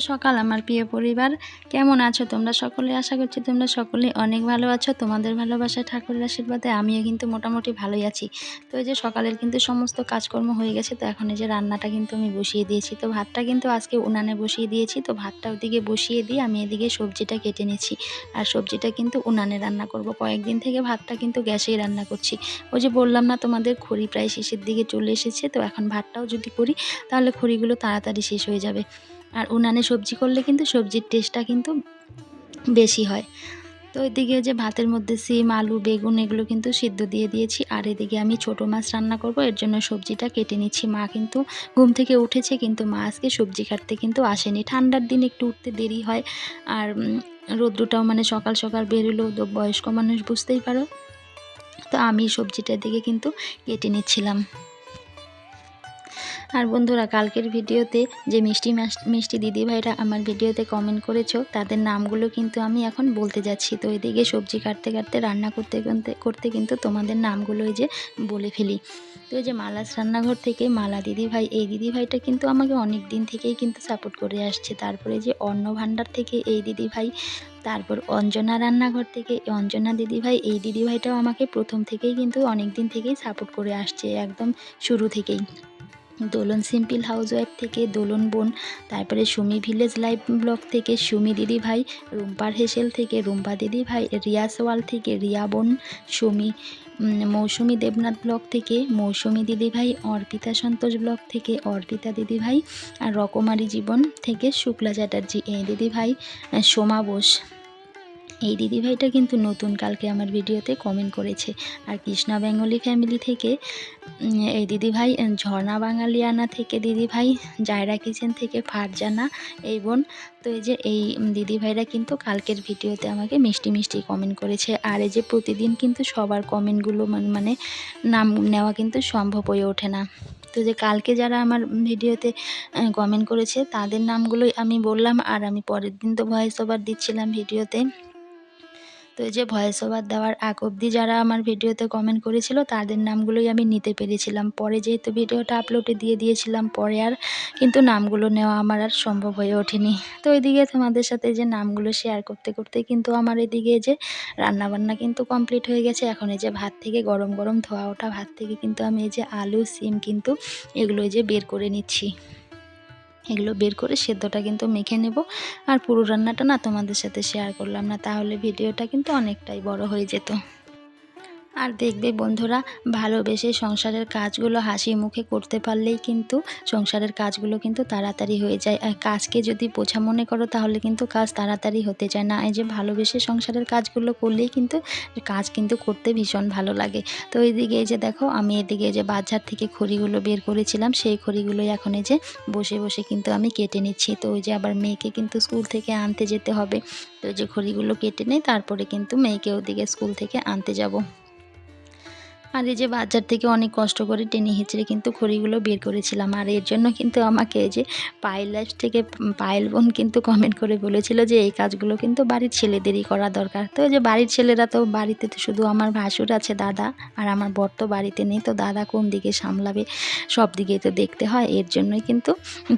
সকাল, আমার প্রিয় পরিবার। কেমন আছো? তোমরা সকলে, আশা করছি তোমরা সকলে অনেক ভালো আছো। তোমাদের ভালোবাসা ঠাকুরের আশীর্বাদে আমিও কিন্তু মোটামুটি ভালোই আছি। তো এই যে সকালের কিন্তু সমস্ত কাজকর্ম হয়ে গেছে, তো এখন এই যে রান্নাটা কিন্তু আমি বসিয়ে দিয়েছি। তো ভাতটা কিন্তু আজকে উনানে বসিয়ে দিয়েছি। তো ভাতটা ওদিকে বসিয়ে দিয়ে আমি এদিকে সবজিটা কেটে নিচ্ছি। আর সবজিটা কিন্তু উনানে রান্না করব। কয়েকদিন থেকে ভাতটা কিন্তু গ্যাসেই রান্না করছি। ওই যে বললাম না, তোমাদের খড়ি প্রায় শেষের দিকে চলে এসেছে। তো এখন ভাতটাও যদি করি, তাহলে খড়িগুলো তাড়াতাড়ি শেষ হয়ে যাবে। আর উনানে সবজি করলে কিন্তু সবজির টেস্টটা কিন্তু বেশি হয়। তো এদিকে যে ভাতের মধ্যে সিম, আলু, বেগুন এগুলো কিন্তু সিদ্ধ দিয়ে দিয়েছি। আর এদিকে আমি ছোট মাছ রান্না করব, এর জন্য সবজিটা কেটে নিচ্ছি। মা কিন্তু ঘুম থেকে উঠেছে, কিন্তু মা আজকে সবজি কাটতে কিন্তু আসেনি। ঠান্ডার দিন একটু উঠতে দেরি হয়, আর রৌদ্রটাও মানে সকাল সকাল বেরোলেও তো বয়স্ক মানুষ বুঝতেই পারো। তো আমি সবজিটার দিকে কিন্তু কেটে নিচ্ছিলাম। আর বন্ধুরা, কালকের ভিডিওতে যে মিষ্টি মিষ্টি দিদিভাইরা আমার ভিডিওতে কমেন্ট করেছ, তাদের নামগুলো কিন্তু আমি এখন বলতে যাচ্ছি। তো এদিকে সবজি কাটতে কাটতে, রান্না করতে করতে কিন্তু তোমাদের নামগুলো যে বলে ফেলি। তো যে মালাস রান্নাঘর থেকে মালা দিদিভাই, এই দিদিভাইটা কিন্তু আমাকে অনেক দিন থেকেই কিন্তু সাপোর্ট করে আসছে। তারপরে যে অন্ন ভাণ্ডার থেকে এই দিদিভাই, তারপর অঞ্জনা রান্নাঘর থেকে অঞ্জনা দিদিভাই, এই দিদিভাইটাও আমাকে প্রথম থেকেই কিন্তু অনেক দিন থেকেই সাপোর্ট করে আসছে, একদম শুরু থেকেই। দোলন সিম্পল হাউস ওয়াইফ থেকে দোলন বোন, তারপরে সুমি ভিলেজ লাইভ ব্লগ থেকে সুমি দিদি ভাই রুম্পার হেসেল থেকে রুম্পা দিদি ভাই রিয়া সোয়াল থেকে রিয়া বোন, সুমি মৌসুমি দেবনাথ ব্লগ থেকে মৌসুমি দিদি ভাই, অর্পিতা সন্তোষ ব্লগ থেকে অর্পিতা দিদি ভাই, আর রকমারি জীবন থেকে শুক্লা চ্যাটার্জি এই দিদি ভাই সোমা বোস। এই দিদিভাইটা কিন্তু নতুন কালকে আমার ভিডিওতে কমেন্ট করেছে। আর কৃষ্ণা বেঙ্গলি ফ্যামিলি থেকে এই দিদিভাই ঝর্ণা বাঙালিয়ানা থেকে দিদিভাই, জায়রা কিচেন থেকে ফারজানা, এই বোন। তো এই যে এই দিদিভাইরা কিন্তু কালকের ভিডিওতে আমাকে মিষ্টি মিষ্টি কমেন্ট করেছে। আর এই যে প্রতিদিন কিন্তু সবার কমেন্টগুলো মানে নাম নেওয়া কিন্তু সম্ভব হয়ে ওঠে না। তো যে কালকে যারা আমার ভিডিওতে কমেন্ট করেছে, তাদের নামগুলোই আমি বললাম, আর আমি পরের দিন তো ভয়েস ওভার দিচ্ছিলাম ভিডিওতে। তো এই যে ভয়েস ওভার দেওয়ার আগ অবধি যারা আমার ভিডিওতে কমেন্ট করেছিল, তাদের নামগুলোই আমি নিতে পেরেছিলাম। পরে যেহেতু ভিডিওটা আপলোডে দিয়ে দিয়েছিলাম, পরে আর কিন্তু নামগুলো নেওয়া আমার আর সম্ভব হয়ে ওঠেনি। তো এদিকে তোমাদের সাথে যে নামগুলো শেয়ার করতে করতে কিন্তু আমার এদিকে যে রান্নাবান্না কিন্তু কমপ্লিট হয়ে গেছে। এখন এই যে ভাত থেকে গরম গরম ধোয়া ওঠা ভাত থেকে কিন্তু আমি এই যে আলু, সিম কিন্তু এগুলো যে বের করে নিচ্ছি। এগুলো বের করে সেদ্ধটা কিন্তু মেখে নেব। আর পুরো রান্নাটা না তোমাদের সাথে শেয়ার করলাম না, তাহলে ভিডিওটা কিন্তু অনেকটাই বড় হয়ে যেত। আর দেখবে বন্ধুরা, ভালোবেসে সংসারের কাজগুলো হাসি মুখে করতে পারলেই কিন্তু সংসারের কাজগুলো কিন্তু তাড়াতাড়ি হয়ে যায়। আর কাজকে যদি বোঝা মনে করো, তাহলে কিন্তু কাজ তাড়াতাড়ি হতে চায় না। এই যে ভালোবেসে সংসারের কাজগুলো করলেই কিন্তু কাজ কিন্তু করতে ভীষণ ভালো লাগে। তো এইদিকে এই যে দেখো, আমি এদিকে যে বাজার থেকে খড়িগুলো বের করেছিলাম, সেই খড়িগুলোই এখন এই যে বসে বসে কিন্তু আমি কেটে নিচ্ছি। তো ওই যে আবার মেয়েকে কিন্তু স্কুল থেকে আনতে যেতে হবে। তো যে খড়িগুলো কেটে নেই, তারপরে কিন্তু মেয়েকে ওদিকে স্কুল থেকে আনতে যাব। আর এই যে বাজার থেকে অনেক কষ্ট করে টেনে হিচড়ে কিন্তু খড়িগুলো বের করেছিলাম। আর এর জন্য কিন্তু আমাকে এই যে পায়েল লাইফ থেকে পায়েল বোন কিন্তু কমেন্ট করে বলেছিল যে, এই কাজগুলো কিন্তু বাড়ির ছেলেদেরই করা দরকার। তো যে বাড়ির ছেলেরা তো বাড়িতে তো শুধু আমার ভাসুর আছে দাদা, আর আমার বর তো বাড়িতে নেই। তো দাদা কোন দিকে সামলাবে সব দিকেই তো দেখতে হয়। এর জন্যই কিন্তু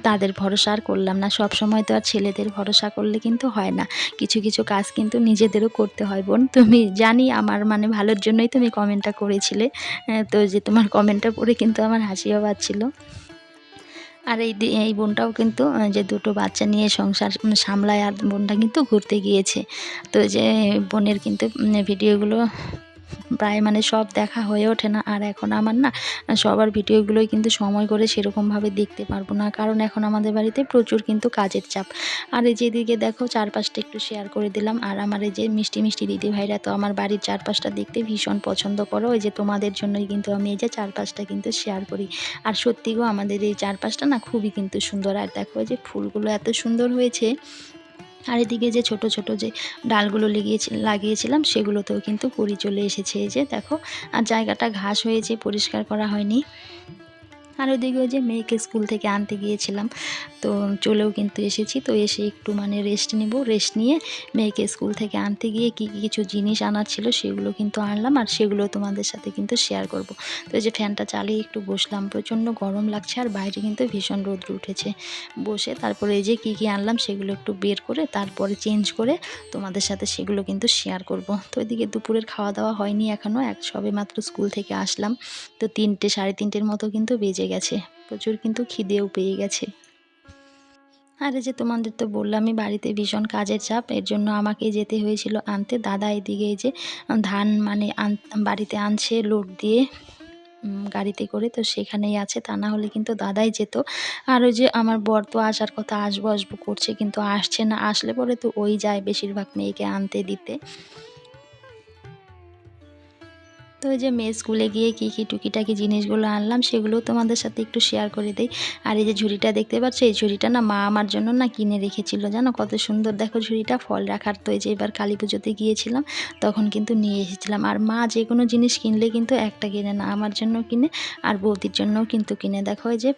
তাদের ভরসা আর করলাম না। সব সময় তো আর ছেলেদের ভরসা করলে কিন্তু হয় না। কিছু কিছু কাজ কিন্তু নিজেদেরও করতে হয় বোন। তুমি জানি আমার মানে ভালোর জন্যই তুমি কমেন্টটা করেছিলে। আহ, তো যে তোমার কমেন্টটা পড়ে কিন্তু আমার হাসিও পাচ্ছিল আর এই এই বোনটাও কিন্তু যে দুটো বাচ্চা নিয়ে সংসার সামলায় আর বোনটা কিন্তু ঘুরতে গিয়েছে। তো যে বোনের কিন্তু ভিডিওগুলো প্রায় মানে সব দেখা হয়ে ওঠে না। আর এখন আমার না, সবার ভিডিওগুলোই কিন্তু সময় করে সেরকমভাবে দেখতে পারব না। কারণ এখন আমাদের বাড়িতে প্রচুর কিন্তু কাজের চাপ। আর এই যেদিকে দেখো, চারপাশটা একটু শেয়ার করে দিলাম। আর আমার এই যে মিষ্টি মিষ্টি দিদি ভাইরা, তো আমার বাড়ির চারপাশটা দেখতে ভীষণ পছন্দ করো। ওই যে তোমাদের জন্যই কিন্তু আমি এই যে চারপাশটা কিন্তু শেয়ার করি। আর সত্যি গো, আমাদের এই চারপাশটা না খুবই কিন্তু সুন্দর। আর দেখো যে ফুলগুলো এত সুন্দর হয়েছে। আর এদিকে যে ছোট ছোট যে ডালগুলো লেগিয়েছি লাগিয়েছিলাম সেগুলোতেও কিন্তু কুড়ি চলে এসেছে এই যে দেখো। আর জায়গাটা ঘাস হয়েছে, পরিষ্কার করা হয়নি। আর ওদিকে যে মেয়েকে স্কুল থেকে আনতে গিয়েছিলাম, তো চলেও কিন্তু এসেছি। তো এসে একটু মানে রেস্ট নিব। রেস্ট নিয়ে মেয়েকে স্কুল থেকে আনতে গিয়ে কী কী কিছু জিনিস আনার ছিল সেগুলো কিন্তু আনলাম আর সেগুলো তোমাদের সাথে কিন্তু শেয়ার করব। তো এই যে ফ্যানটা চালিয়ে একটু বসলাম। প্রচণ্ড গরম লাগছে আর বাইরে কিন্তু ভীষণ রোদ্র উঠেছে। বসে তারপরে এই যে কী কী আনলাম সেগুলো একটু বের করে তারপরে চেঞ্জ করে তোমাদের সাথে সেগুলো কিন্তু শেয়ার করব। তো এদিকে দুপুরের খাওয়া দাওয়া হয়নি এখনও এক সবে মাত্র স্কুল থেকে আসলাম। তো তিনটে, সাড়ে তিনটের মতো কিন্তু বেজে গেছে। প্রচুর কিন্তু খিদেও পেয়ে গেছে। আরে যে তোমাদের তো বললামই, বাড়িতে ভীষণ কাজের চাপ, এর জন্য আমাকে যেতে হয়েছিল আনতে। দাদা এদিকে যে ধান মানে বাড়িতে আনছে লোড দিয়ে গাড়িতে করে, তো সেখানেই আছে। তা না হলে কিন্তু দাদাই যেত। আর ওই যে আমার বর তো আসার কথা, আসব আসব করছে, কিন্তু আসছে না। আসলে পরে তো ওই যায় বেশিরভাগ মেয়েকে আনতে, দিতে। তো ওই যে মেয়ে স্কুলে গিয়ে কী কী টুকিটাকি জিনিসগুলো আনলাম, সেগুলো তোমাদের সাথে একটু শেয়ার করে দিই। আর এই যে ঝুড়িটা দেখতে পাচ্ছ, এই ঝুড়িটা না মা আমার জন্য না কিনে রেখেছিল, জানো? কত সুন্দর। দেখো ঝুড়িটা ফল রাখার তো এই যে এবার কালী পুজোতে গিয়েছিলাম, তখন কিন্তু নিয়ে এসেছিলাম। আর মা যে কোনো জিনিস কিনলে কিন্তু একটা কিনে না, আমার জন্য কিনে, আর বৌদির জন্যও কিন্তু কিনে। দেখো এই যে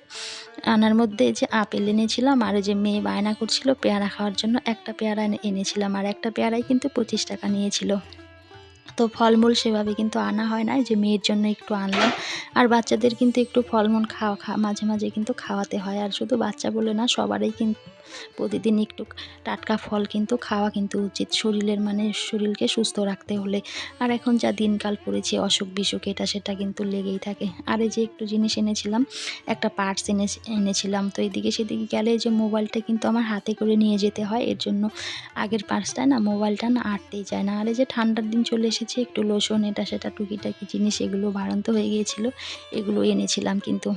আনার মধ্যে যে আপেল এনেছিলাম, আর যে মেয়ে বায়না করছিল পেয়ারা খাওয়ার জন্য, একটা পেয়ারা এনেছিলাম আর একটা পেয়ারাই কিন্তু পঁচিশ টাকা নিয়েছিল। তো ফলমূল সেভাবে কিন্তু আনা হয় না যে মেয়ের জন্য একটু আনলাম। আর বাচ্চাদের কিন্তু একটু ফলমূল খাওয়া, খা, মাঝে মাঝে কিন্তু খাওয়াতে হয়। আর শুধু বাচ্চা বলে না, সবারই কিন্তু প্রতিদিন একটু টাটকা ফল কিন্তু খাওয়া কিন্তু উচিত। শরীরের মানে শরীরকে সুস্থ রাখতে হলে। আর এখন যা দিনকাল পড়েছে, অসুখ বিসুখ, এটা সেটা কিন্তু লেগেই থাকে। আর এই যে একটু জিনিস এনেছিলাম, একটা পার্টস এনে এনেছিলাম। তো এদিকে সেদিকে গেলে যে মোবাইলটা কিন্তু আমার হাতে করে নিয়ে যেতে হয়। এর জন্য আগের পার্সটায় না, মোবাইলটা না আটতেই যায় না। আর এই যে ঠান্ডার দিন চলে এসেছে একটু লোশন এটা সেটা, টুকিটাকি জিনিস, এগুলো বাড়ন্ত হয়ে গিয়েছিল, এগুলো এনেছিলাম কিন্তু।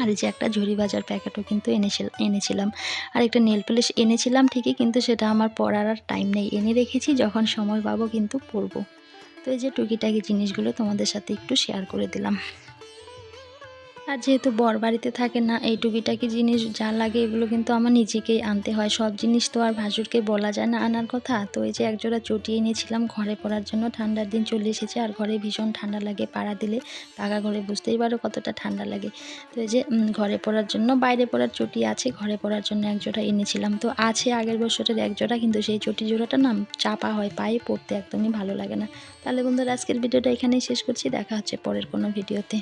আর এই যে একটা ঝুড়ি বাজার প্যাকেটও কিন্তু এনেছিল এনেছিলাম। আর একটা নেল পলিশ এনেছিলাম ঠিকই, কিন্তু সেটা আমার পরার আর টাইম নেই। এনে রেখেছি, যখন সময় পাবো কিন্তু পরবো। তো এই যে টুকিটাকি জিনিসগুলো তোমাদের সাথে একটু শেয়ার করে দিলাম। আর যেহেতু বর বাড়িতে থাকে না, এই টুকিটাকি জিনিস যা লাগে এগুলো কিন্তু আমার নিজেকেই আনতে হয়। সব জিনিস তো আর ভাসুরকে বলা যায় না আনার কথা। তো এই যে একজোড়া চটি এনেছিলাম, ঘরে পড়ার জন্য ঠান্ডার দিন চলে এসেছে আর ঘরে ভীষণ ঠান্ডা লাগে পাড়া দিলে। পাকা ঘরে বুঝতেই পারো কতটা ঠান্ডা লাগে। তো এই যে ঘরে পড়ার জন্য বাইরে পড়ার চটি আছে, ঘরে পড়ার জন্য একজোড়া এনেছিলাম। তো আছে আগের বছরের একজোড়া, কিন্তু সেই চটি জোড়াটা না চাপা হয়, পায়ে পড়তে একদমই ভালো লাগে না। তাহলে বন্ধুরা, আজকের ভিডিওটা এখানেই শেষ করছি। দেখা হচ্ছে পরের কোনো ভিডিওতে।